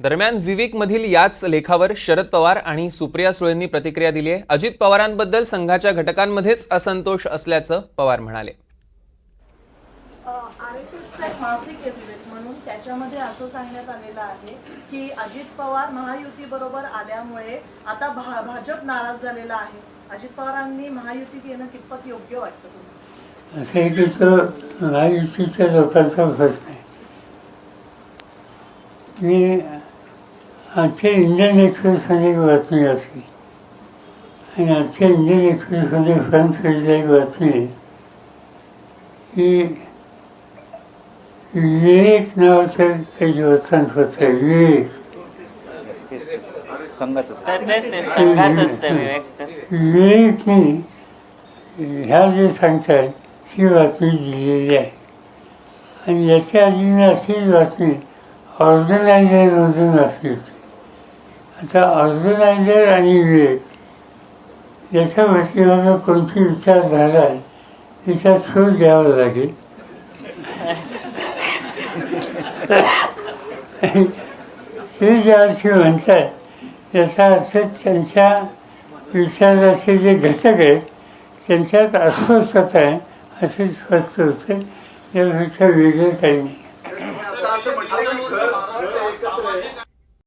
दरम्यान विवेकमधील याच लेखावर शरद पवार आणि सुप्रिया सुळेंनी प्रतिक्रिया दिली आहे. अजित पवारांबद्दल संघाच्या घटकांमध्येच असंतोष असल्याचं पवार म्हणाले. आर एस एसचं एक मासिक आहे विवेक म्हणून. त्याच्यामध्ये असं सांगण्यात आलेलं आहे की अजित पवार महायुतीबरोबर आल्यामुळे आता भा भाजप नाराज झालेला आहे. अजित पवारांनी महायुतीत येणं कितपत योग्य वाटतं तुम्हाला? असं आहे की तो महायुतीच्या लोकांचा प्रश्न आहे. मी आजच्या इंडियन एक्सप्रेसमध्ये एक बातमी असली आणि आजच्या इंडियन एक्सप्रेसमध्ये फ्रंट पेजला एक बातमी आहे. की विवेक नावाचं काही वर्तमानपत्र आहे. विवेक. विवेकने ह्या जे सांगतायत ती बातमी दिलेली आहे. आणि याच्या आधी मी अशीच बातमी ऑर्गनायझरमधून असली होती आता ऑर्गनायझर आणि विवेक याच्या वतीनं कोणती झाला आहे तिचा शोध घ्यावा लागेल. ते जे अर्थी म्हणतात याचा अर्थ त्यांच्या विचाराचे जे घटक आहेत त्यांच्यात अस्वस्थता आहे असे स्पष्ट होते. यापेक्षा वेगळं काही नाही.